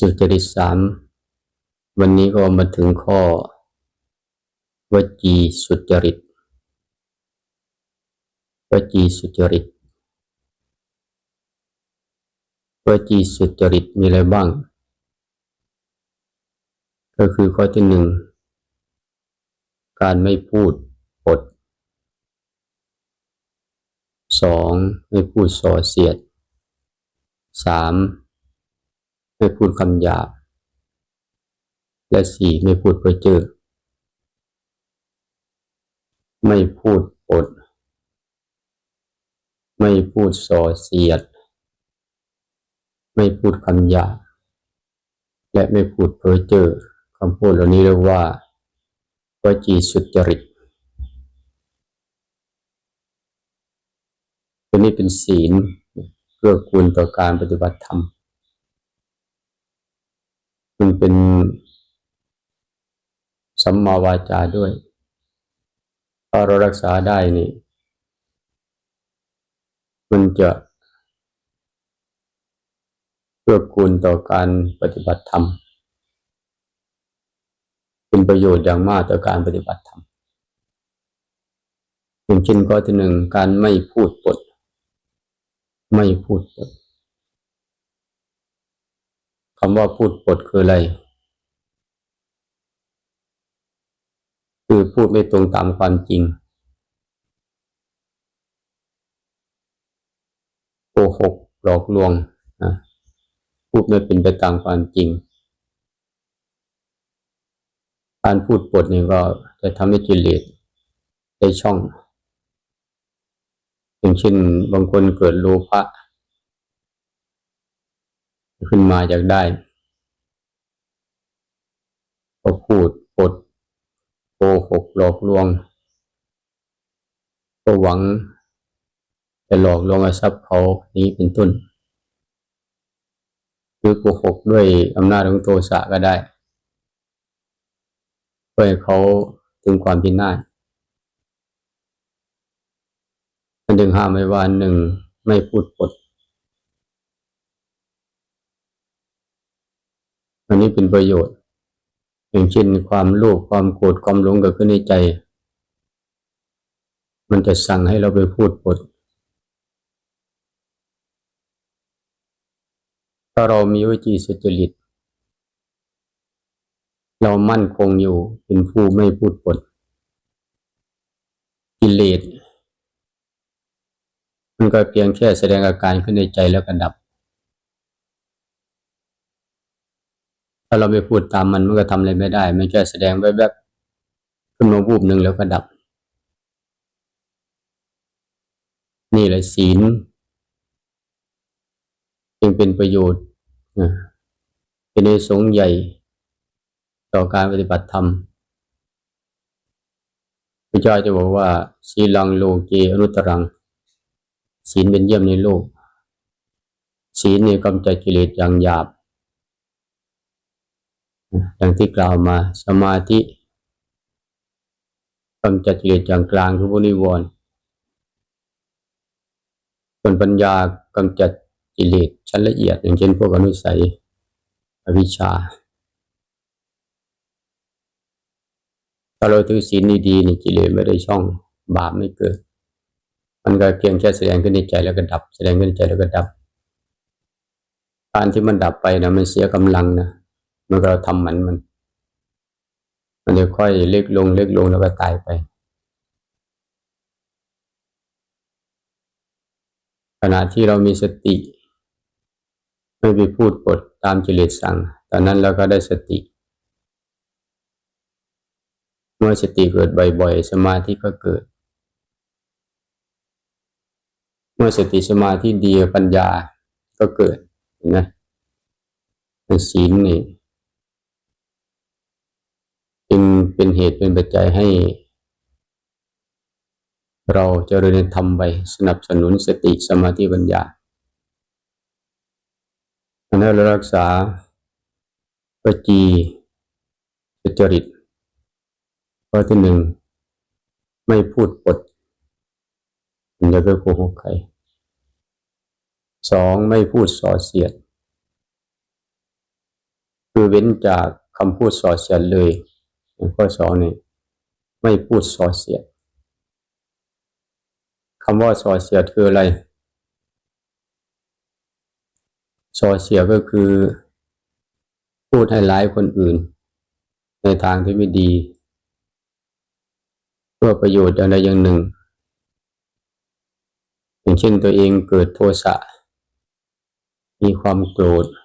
สุจริตสามวันนี้ก็มาถึงข้อ วจีสุจริต วจีสุจริต วจีสุจริตมีอะไรบ้าง ก็คือข้อที่หนึ่ง การไม่พูดปดสองไม่พูดส่อเสียดสาม ไม่พูดคำหยาบ และสี่ไม่พูดเพ้อเจ้อไม่พูดปด ไม่พูดส่อเสียด ไม่พูดคำหยาบ และไม่พูดเพ้อเจ้อคำพูดเหล่านี้เรียกว่าวจีสุจริตตัวนี้เป็นศีลเพื่อกูลต่อการปฏิบัติธรรม มันเป็นสัมมาวาจาด้วยถ้าเรารักษาได้นี่มันจะเพื่อกูลต่อการปฏิบัติธรรม เป็นประโยชน์อย่างมากต่อการปฏิบัติธรรมอย่างเช่นข้อที่หนึ่งการไม่พูดปด ไม่พูดปด คำว่าพูดปดคืออะไร คือพูดไม่ตรงตามความจริง โกหกหลอกลวงนะพูดไม่เป็นไปตามความจริง การพูดปดนี่ก็จะทำให้กิเลสได้ช่องอย่างเช่นบางคนเกิดโลภะ ขึ้นมาอยากได้ ก็พูดปดโกหกหลอกลวง ก็หวังจะหลอกลวงทรัพย์เขานี้เป็นต้นหรือโกหกด้วยอำนาจของโทสะก็ได้เพื่อเขาถึงความพินาศมันดึงห้ามไว้ว่าหนึ่งไม่พูดปด อันนี้เป็นประโยชน์ อย่างเช่นความโลภความโกรธความหลงเกิดขึ้นในใจ มันจะสั่งให้เราไปพูดปดถ้าเรามีวิจีสุจริต เรามั่นคงอยู่เป็นผู้ไม่พูดปดกิเลสมันก็เพียงแค่แสดงอาการขึ้นในใจแล้วก็ดับ ถ้าเราไม่พูดตามมันมันก็ทำอะไรไม่ได้ มันแค่แสดงแวบๆขึ้นมาวูบหนึ่งแล้วก็ดับ นี่แหละศีลจึงเป็นประโยชน์เป็นในสงส์ใหญ่ ต่อการปฏิบัติธรรมพระเจ้าจะบอกว่าสีลังโลเกอนุตรัง ศีลเป็นเยี่ยมในโลก ศีลเนี่ยกำจัดกิเลสอย่างหยาบ อย่างที่กล่าวมาสมาธิกำจัดกิเลสอย่างกลางคือพวกนิวรณ์ส่วนปัญญากำจัดกิเลสชั้นละเอียด อย่างเช่นพวกอนุสัยอวิชชาถ้าเราถือศีลดีๆนี่กิเลสไม่ได้ช่องบาปไม่เกิด มันก็เพียงแค่แสดงขึ้นในใจแล้วก็ดับ แสดงขึ้นในใจแล้วก็ดับ การที่มันดับไปนะมันเสียกำลังนะ มันก็ทำมันมัน มันจะค่อยเล็กลงเล็กลงแล้วก็ตายไป ขณะที่เรามีสติไม่ไปพูดปดตามกิเลสสั่ง ตอนนั้นเราก็ได้สติ เมื่อสติเกิดบ่อยๆ สมาธิก็เกิด เมื่อสติสมาธิดีปัญญาก็เกิดเห็นไหมศีลนี่ จึงเป็นเหตุเป็นปัจจัยให้ เราจเจริญธรรมไปสนับสนุนสติสมาธิปัญญาอันนั้นเรารักษาปจีสจริตข้อที่หนึ่ง ไม่พูดปดมันจะไปโกหกใครสองไม่พูดส่อเสียด คือเว้นจากคำพูดส่อเสียดเลย ข้อสองนี่ไม่พูดส่อเสียดคำว่าส่อเสียดคืออะไรส่อเสียดก็คือ พูดให้ร้ายคนอื่น ในทางที่ไม่ดี เพื่อประโยชน์อย่างใดอย่างหนึ่ง อย่างเช่นตัวเองเกิดโทสะมีความโกรธ เ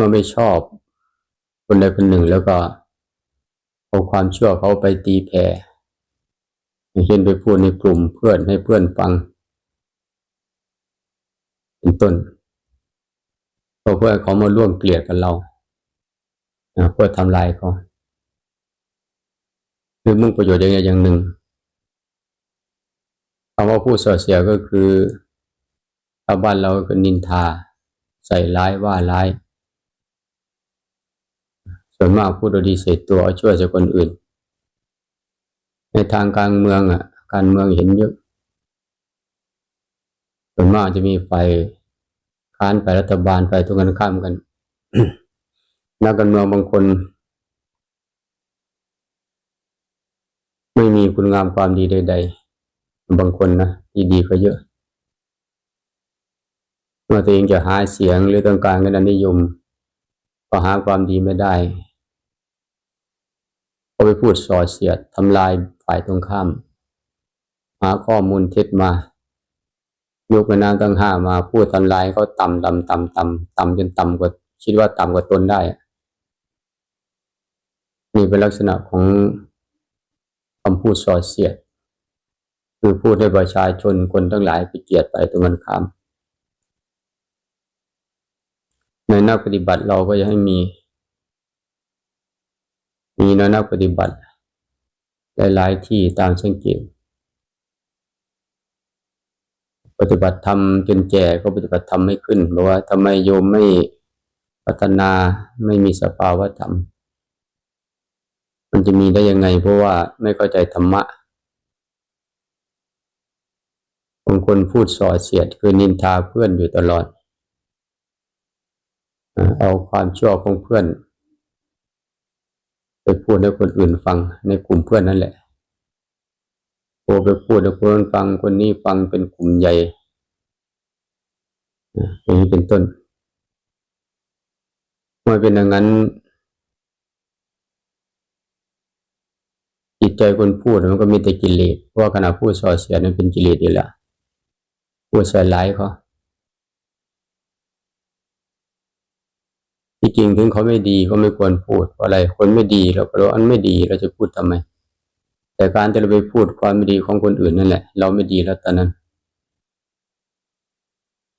มื่อไม่ชอบคนใดคนหนึ่งแล้วก็เอาความชั่วเขาไปตีแผ่เช่นไปพูดในกลุ่มเพื่อนให้เพื่อนฟัง เป็นต้นเพื่อเขามาร่วมเกลียดกับเราอ่าเพื่อทำลายเขาหรือมุ่งประโยชน์อย่างใดอย่างหนึ่งคำว่าพูดส่อเสียก็คือชาวบ้านเราก็นินทา ใส่ร้ายว่าร้าย ส่วนมากพูดดีใส่ตัวเอาช่วยจากคนอื่น ในทางการเมืองอะ การเมืองเห็นเยอะส่วนมากจะมีไฟค้านฝ่ายรัฐบาลฝ่ายตรงกันข้ามกันนักการเมืองบางคน ไม่มีคุณงามความดีใด ๆ บางคนนะดีๆก็เยอะเมื่อตัวเองจะหาเสียงหรือต้องการคะแนนนิยม ก็หาความดีไม่ได้ ก็ไปพูดส่อเสียดทำลายฝ่ายตรงข้าม หาข้อมูลเท็จมายกแม่น้ำตั้งห้ามาพูดทำลายเขาต่ำต่ำต่ำต่ำต่ำจนต่ำกว่าคิดว่าต่ำกว่าตนได้นี่เป็นลักษณะของคำพูดส่อเสียด คือพูดให้ประชาชนคนทั้งหลายไปเกลียดไปตรงกันข้าม ในนักปฏิบัติเราก็จะให้มี มีนะนักปฏิบัติ หลายๆที่ตามสังเกต ปฏิบัติธรรมจนแก่ก็ปฏิบัติธรรมไม่ขึ้นเพราะว่าทำไมโยมไม่พัฒนาไม่มีสภาวะธรรม มันจะมีได้ยังไง เพราะว่าไม่เข้าใจธรรมะบางคนพูดส่อเสียดคือนินทาเพื่อนอยู่ตลอด เอาความชั่วของเพื่อน ไปพูดให้คนอื่นฟังในกลุ่มเพื่อนนั่นแหละโอไปพูดให้คนฟังคนนี้ฟังเป็นกลุ่มใหญ่อย่างนี้เป็นต้นเมื่อเป็นอย่างนั้น จิตใจคนพูดมันก็มีแต่กิเลสเพราะขณะพูดส่อเสียดนั้นเป็นกิเลสอยู่แล้วพูดใส่ร้ายเขา ที่จริงถึงเขาไม่ดีก็ไม่ควรพูดเพราะอะไร คนไม่ดีเราก็รู้อันไม่ดีเราจะพูดทำไม แต่การที่เราไปพูดความไม่ดีของคนอื่นนั่นแหละ เราไม่ดีแล้วตอนนั้น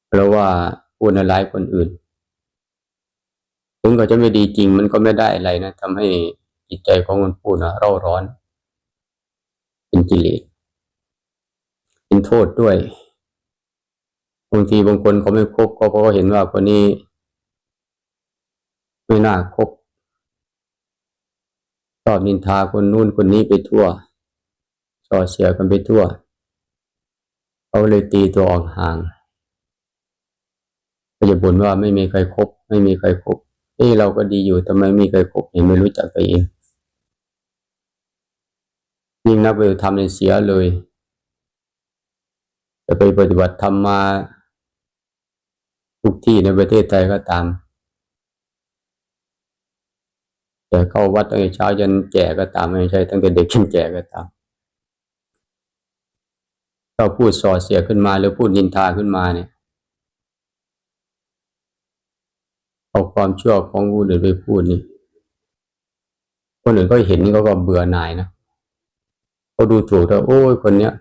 เพราะว่าพูดร้ายคนอื่น ถึงเขาจะไม่ดีจริงมันก็ไม่ได้อะไรนะทำให้จิตใจของคนพูดนะเร่าร้อน เป็นกิเลสเป็นโทษด้วยบางทีบางคนเขาไม่คบก็เพราะเขาเห็นว่าคนนี้ ไม่น่าคบชอบนินทาคนนู้นคนนี้ไปทั่วส่อเสียกันไปทั่ว เขาเลยตีตัวออกห่างก็จะบ่นว่าไม่มีใครครบไม่มีใครครบเอ้เราก็ดีอยู่ทำไมไม่มีใครครบเห็นไม่รู้จักตัวเองยิ่งนักปฏิบัติธรรมเนี่ยเสียเลยจะไปปฏิบัติธรรมมาทุกที่ในประเทศไทยก็ตาม แต่เข้าวัดตั้งแต่เช้าจนแก่ก็ตามไม่ใช่ตั้งแต่เด็กจนแก่ก็ตามเราพูดส่อเสียขึ้นมาหรือพูดนินทาขึ้นมาเนี่ยเอาความชั่วของผู้อื่นไปพูดนี่คนอื่นก็เห็นเขาก็เบื่อหน่ายนะเขาดูถูกแต่โอ้ยคนเนี้ย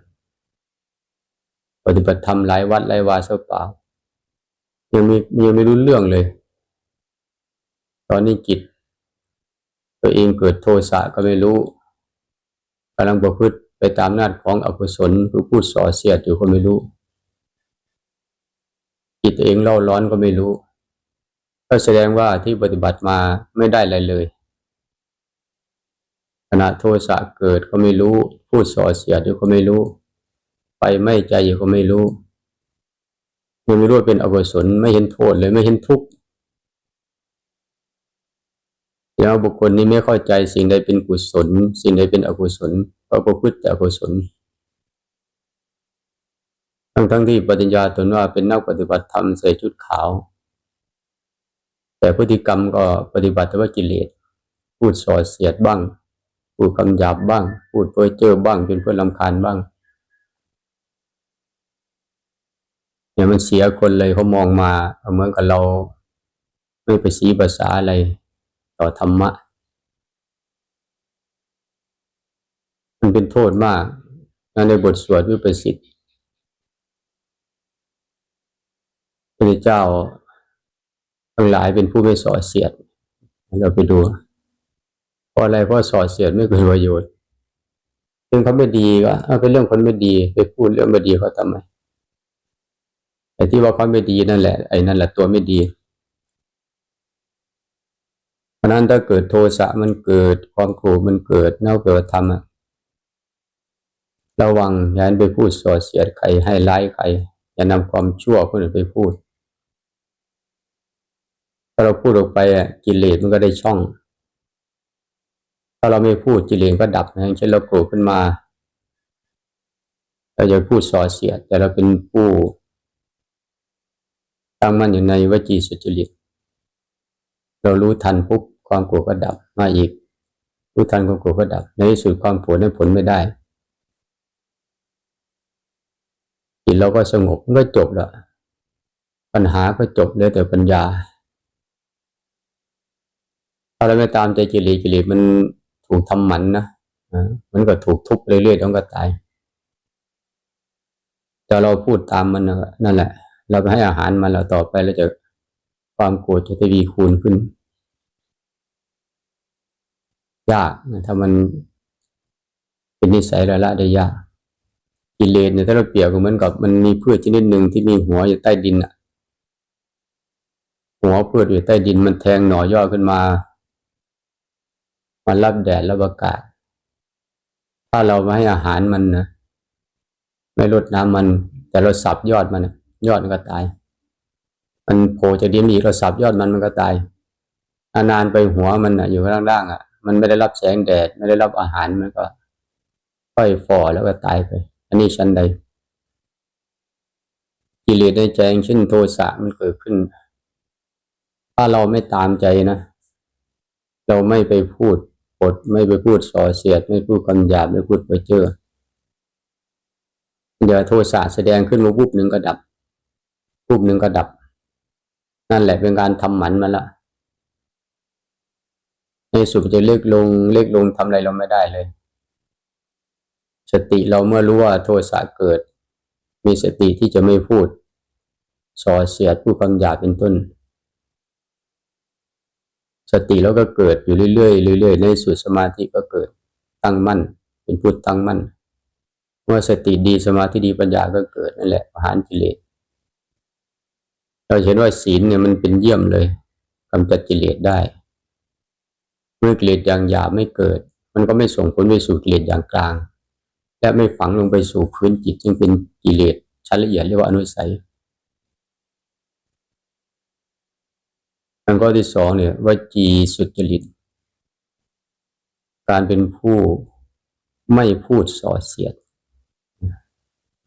ปฏิบัติธรรมหลายวัดหลายวาเสเปล่ายังมียังไม่รู้เรื่องเลย ตอนนี้จิต ตัวเองเกิดโทสะก็ไม่รู้กำลังประพฤติไปตามนาจของอกุศลคือพูดส่อเสียดอยู่ก็ไม่รู้จิตตัวเองเล่าร้อนก็ไม่รู้ ก็แสดงว่าที่ปฏิบัติมาไม่ได้อะไรเลยขณะโทสะเกิดก็ไม่รู้ พูดส่อเสียดอยู่ก็ไม่รู้ ไปไม่ใจอยู่ก็ไม่รู้ยังไม่รู้เป็นอกุศลไม่เห็นโทษเลยไม่เห็นทุกข์ แล้วบุคคลนี้ไม่เข้าใจสิ่งใดเป็นกุศล สิ่งใดเป็นอกุศลก็ประพฤติแต่อกุศล ทั้งทั้งที่ปฏิญญาตนว่าเป็นนักปฏิบัติธรรมใส่ชุดขาว แต่พฤติกรรมก็ปฏิบัติแต่ว่ากิเลส พูดส่อเสียดบ้าง พูดคำหยาบบ้าง พูดเพ้อเจ้อบ้างจนเพื่อนลำคาญบ้างเนี่ยมันเสียคนเลยเขามองมาเหมือนกับเราไม่ไปสีภาษาอะไร ต่อธรรมะ มันเป็นโทษมากในบทสวดวิปัสสิทธิ์พระเจ้าทั้งหลายเป็นผู้ไม่ส่อเสียด เราไปดูเพราะอะไรเพราะส่อเสียดไม่เกิดประโยชน์ซึ่งเขาไม่ดีก็เอาเป็นเรื่องคนไม่ดีไปพูดเรื่องไม่ดีเขาทำไมไอ้ที่ว่าเขาไม่ดีนั่นแหละไอ้นั่นแหละตัวไม่ดี เพราะนั้นถ้าเกิดโทสะมันเกิดความโกรธมันเกิดเน่าเกิดธรรมอะระวังอย่าไปพูดส่อเสียดใครให้ร้ายใครอย่านำความชั่วคนอื่นไปพูดถ้าเราพูดออกไปอะกิเลสมันก็ได้ช่อง ถ้าเราไม่พูดกิเลสก็ดับนะเช่นเราโกรธขึ้นมาเราจะพูดส่อเสียด แต่เราเป็นผู้ตั้งมั่นอยู่ในวจีสุจริต เรารู้ทันปุ๊บความโกรธก็ดับมาอีก รู้ทันความโกรธก็ดับ ในที่สุดความโกรธนั้นผลไม่ได้จิตเราก็สงบก็จบละปัญหาก็จบเลือแต่ปัญญาถ้าเราไม่ตามใจกิเลสกิเลสมันถูกทำหมันนะมันก็ถูกทุบเรื่อยๆต้องก็ตายแต่เราพูดตามมันนั่นแหละ เราไปให้อาหารมันแล้วต่อไปเราจะ ความโกรธจะทวีคูณขึ้น ยากนะถ้ามันเป็นนิสัยละละได้ยากกิเลสเนี่ยถ้าเราเปรียบก็เหมือนกับมันมีพืชชนิดหนึ่งที่มีหัวอยู่ใต้ดินอะหัวพืชอยู่ใต้ดินมันแทงหน่อย่อขึ้นมามันรับแดดรับอากาศ ถ้าเราไม่ให้อาหารมันนะไม่ลดน้ำมัน แต่เราสับยอดมันนะยอดมันก็ตาย มันโผล่จากดินอีกเราสับยอดมันมันก็ตายนานไปหัวมันอยู่ข้างล่างอะ มันไม่ได้รับแสงแดด ไม่ได้รับอาหารมันก็ค่อยฝ่อแล้วก็ตายไป อันนี้ชั้นใดกิเลสในใจเช่นโทสะมันเกิดขึ้น ถ้าเราไม่ตามใจนะ เราไม่ไปพูดปดไม่ไปพูดส่อเสียด ไม่พูดคำหยาบไม่พูดไปเจอเดี๋ยวโทสะแสดงขึ้นมาวุบหนึ่งก็ดับรูปหนึ่งก็ดับ นั่นแหละเป็นการทำหมันมาละ ในสุดจะเล็กลงเล็กลงทำอะไรเราไม่ได้เลย สติเราเมื่อรู้ว่าโทสะเกิด มีสติที่จะไม่พูดส่อเสียดพูดคำหยาเป็นต้น สติเราก็เกิดอยู่เรื่อยๆเรื่อยๆในสุดสมาธิก็เกิดตั้งมั่น เป็นพุทธตั้งมั่น เมื่อสติดีสมาธิดีปัญญาก็เกิดนั่นแหละอาหารกิเลส เราเห็นว่าศีลเนี่ยมันเป็นเยี่ยมเลยกำจัดกิเลสได้เมื่อกิเลสอย่างหยาบไม่เกิด มันก็ไม่ส่งผลไปสู่กิเลสอย่างกลาง และไม่ฝังลงไปสู่พื้นจิตจึงเป็นกิเลสชั้นละเอียดเรียกว่าอนุสัยอันข้อที่สองเนี่ยวจีสุจริต การเป็นผู้ไม่พูดส่อเสียด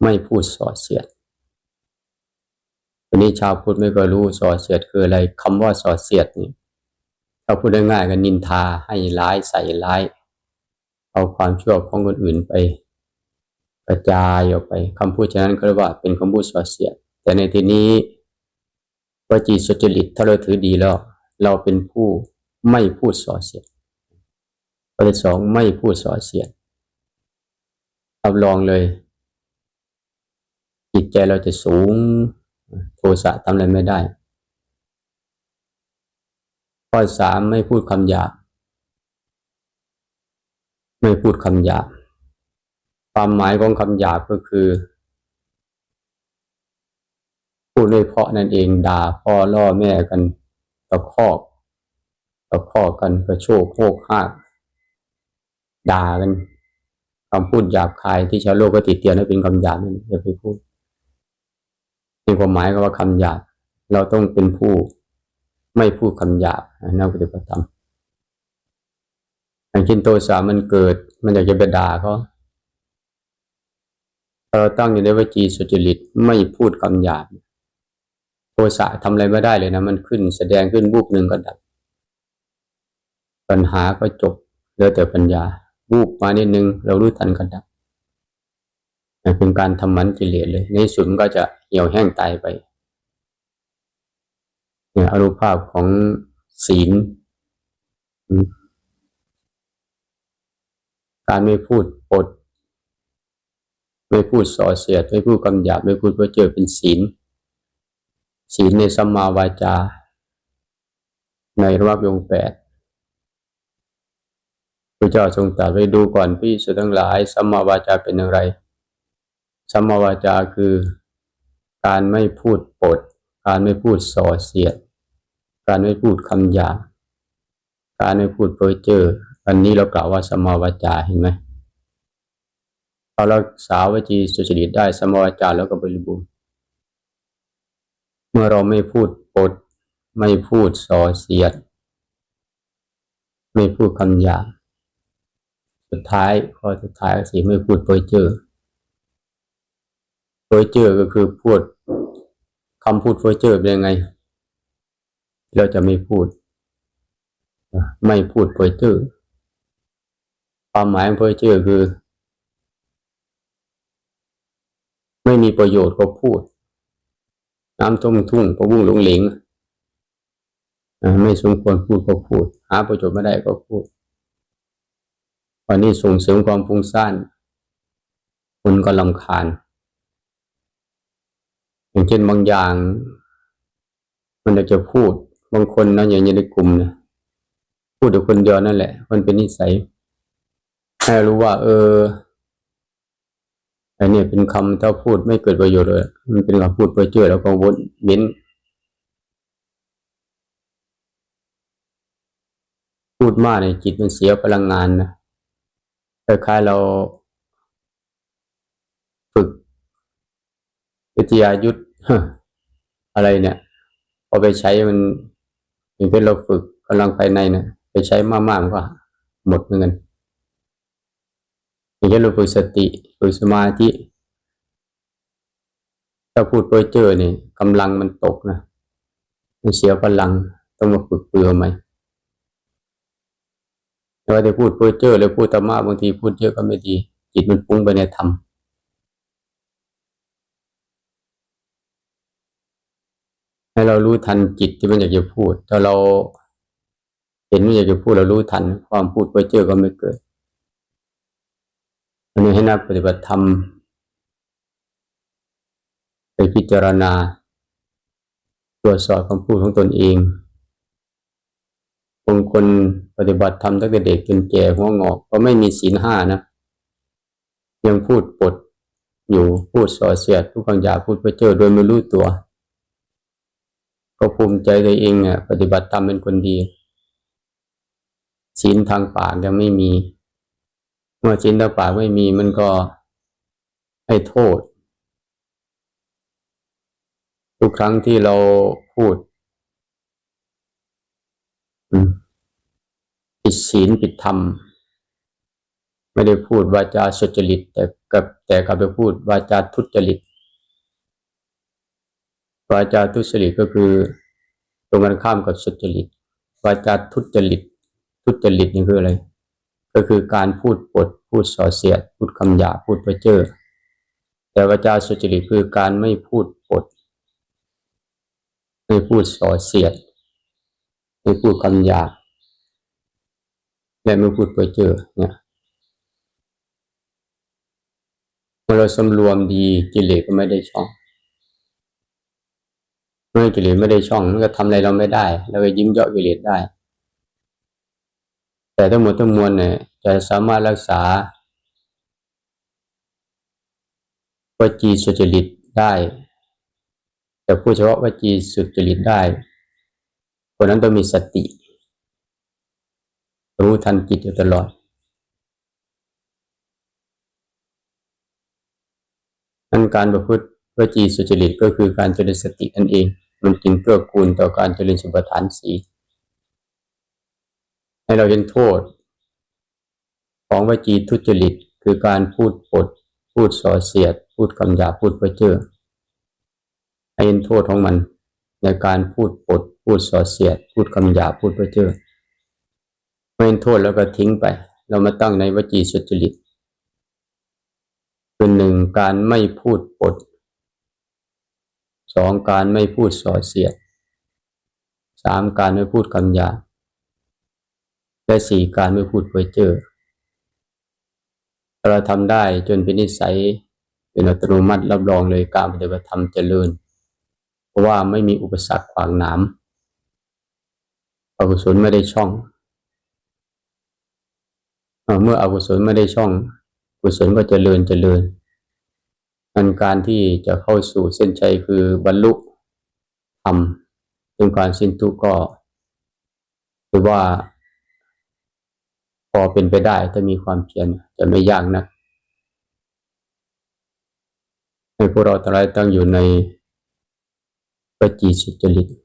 ไม่พูดส่อเสียด นี้ชาวพุทธไม่ก็รู้ส่อเสียดคืออะไรคำว่าส่อเสียดนี่ถ้าพูดง่ายๆก็นินทาให้ร้ายใส่ร้าย เอาความชั่วของคนอื่นไป กระจายออกไปคำพูดฉะนั้นก็เรียกว่าเป็นคำพูดส่อเสียด แต่ในที่นี้วจีสุจริตถ้าเราถือดีแล้ว เราเป็นผู้ไม่พูดส่อเสียดข้อที่สองไม่พูดส่อเสียดรับรองเลย จิตใจเราจะสูง โทสะทำอะไรไม่ได้ ข้อสามไม่พูดคำหยาบไม่พูดคำหยาบความหมายของคำหยาบก็คือ พูดด้วยเพาะนั่นเองด่าพ่อล่อแม่กันตะคอกตะคอกกันกระโชกโคกหากด่ากันคำพูดหยาบคายที่ชาวโลกก็ติดเตียนให้เป็นคำหยาบนั่นอย่าไปพูด เป็นความหมายก็ว่าคำหยาบเราต้องเป็นผู้ไม่พูดคำหยาบนักปฏิบัติธรรมอย่างเช่นโทสะมันเกิด มันอยากจะไปด่าเขาเราตั้งอยู่ในวจีสุจริตไม่พูดคำหยาบโทสะทำอะไรไม่ได้เลยนะ มันขึ้นแสดงขึ้นบูบหนึ่งก็ดับ ปัญหาก็จบเหลือแต่ปัญญาบูบมานิดนึง เรารู้ทันก็ดับ เป็นการทำมันกิเลสเลย ในสุดก็จะเหี่ยวแห้งตายไปเนี่ยอนุภาพของศีล การไม่พูดปด ไม่พูดส่อเสียด ไม่พูดคำหยาบไม่พูดเพื่อเจอเป็นศีล ศีลในสัมมาวาจา ในรวักยงแปดพระเจ้าทรงตรัสไว้ดูก่อนพี่สุดทั้งหลายสัมมาวาจาเป็นอย่างไร สัมมาวาจาคือการไม่พูดปด การไม่พูดส่อเสียด การไม่พูดคำหยาบการไม่พูดเพ้อเจ้ออันนี้เรากล่าวว่าสมาวาจาเห็นไหมพอเราสาวจีสุจริตได้สมาวาจาแล้วก็บริบูรณ์เมื่อเราไม่พูดปด ไม่พูดส่อเสียด ไม่พูดคำหยาบสุดท้ายข้อสุดท้ายสิไม่พูดเพ้อเจ้อ เพ้อเจ้อก็คือพูดคำพูดเพ้อเจ้อเป็นยังไง เราจะไม่พูด ไม่พูดเพ้อเจ้อความหมายของเพ้อเจ้อคือ ไม่มีประโยชน์ก็พูด น้ำท่วมทุ่งพะวุ่งหลงเหลงไม่สมควรพูดก็พูด หาประโยชน์ไม่ได้ก็พูดวันนี้ส่งเสริมความฟุ้งซ่านคุณก็ลำคาญ อย่างเช่นบางอย่าง มันจะพูดบางคนนะอย่างในกลุ่มนะพูดแต่คนเดียวนั่นแหละ มันเป็นนิสัยให้รู้ว่า เอออันนี้เป็นคำถ้าพูดไม่เกิดประโยชน์เลย มันเป็นคำพูดเพื่อเจือแล้วก็วนเว้นพูดมากในจิตมันเสียพลังงานนะคล้ายๆเราฝึก วิทยายุทธอะไรเนี่ยพอไปใช้มันอย่างที่เราฝึกกำลังภายในเนี่ยไปใช้มากๆก็หมดเหมือนกันอย่างเช่นเราฝึกสติฝึกสมาธิถ้าพูดเพ้อเจ้อนี่กำลังมันตกนะมันเสียพลังต้องมาฝึกเปลือใหม่แต่ว่าจะพูดเพ้อเจ้อหรือพูดธรรมะบางทีพูดเยอะก็ไม่ดี จิตมันฟุ้งไปในธรรม ให้เรารู้ทันจิตที่มันอยากจะพูด ถ้าเราเห็นมันอยากจะพูดเรารู้ทัน ความพูดเพ้อเจอก็ไม่เกิดอันนี้ให้นักปฏิบัติธรรมไปพิจารณา ตรวจสอบคำพูดของตนเองบางคนปฏิบัติธรรมตั้งแต่เด็กจนแก่หัวงอก ก็ไม่มีศีลห้านะ ยังพูดปดอยู่พูดส่อเสียดพูดคำหยาพูดไปเจอโดยไม่รู้ตัว ก็ภูมิใจตัวเองอะปฏิบัติธรรมเป็นคนดีศีลทางปากยังไม่มี เมื่อจินตปากไม่มีมันก็ให้โทษ ทุกครั้งที่เราพูดผิดศีลผิดธรรม ไม่ได้พูดวาจาสุจริต แต่กับแต่กลับไปพูดวาจาทุจริต วาจาทุจริตก็คือตรงกันข้ามกับสุจริตวาจาทุจริต ทุจริตนี่คืออะไร ก็คือการพูดปด พูดส่อเสียด พูดคำหยาพูดเพ้อเจ้อแต่วาจาสุจริตคือการไม่พูดปด ไม่พูดส่อเสียด ไม่พูดคำหยาและไม่พูดเพ้อเจ้อเนี่ยเมื่อเราสำรวมดีกิเลสก็ไม่ได้ช่อง เมื่อกิเลสไม่ได้ช่องมันก็ทำอะไรเราไม่ได้เราก็ยิ้มเยาะกิเลสได้ แต่ทั้งหมดทั้งมวลเนี่ยจะสามารถรักษาวจีสุจริตได้ แต่พูดเฉพาะวจีสุจริตได้คนนั้นต้องมีสติ รู้ทันจิตอยู่ตลอดนั้นการประพฤติ วจีสุจริตก็คือการเจริญสตินั่นเอง มันจึงเกื้อกูลต่อการเจริญสมปทานสีให้เราเห็นโทษ ของวจีทุจริตคือการพูดปด พูดส่อเสียด พูดคำหยาพูดเพ้อเจ้อให้เห็นโทษของมันในการพูดปด พูดส่อเสียด พูดคำหยาพูดเพ้อเจ้อไม่เห็นโทษแล้วก็ทิ้งไป เรามาตั้งในวจีสุจริตคือหนึ่งการไม่พูดปด สองการไม่พูดส่อเสียดสามการไม่พูดคำหยาบและสี่การไม่พูดเพ้อเจ้อเราทำได้จนเป็นนิสัยเป็นอัตโนมัติรับรองเลยการปฏิบัติธรรมเจริญ เพราะว่าไม่มีอุปสรรคขวางหนามอกุศลไม่ได้ช่องเอเมื่ออกุศลไม่ได้ช่อง กุศลก็เจริญเจริญ อันการที่จะเข้าสู่เส้นชัยคือบรรลุธรรมจนการสิ้นทุกข์ก็คือว่า พอเป็นไปได้ถ้ามีความเพียรจะไม่ยากนะให้พวกเราทั้งหลายตั้งอยู่ในปจีสุจริต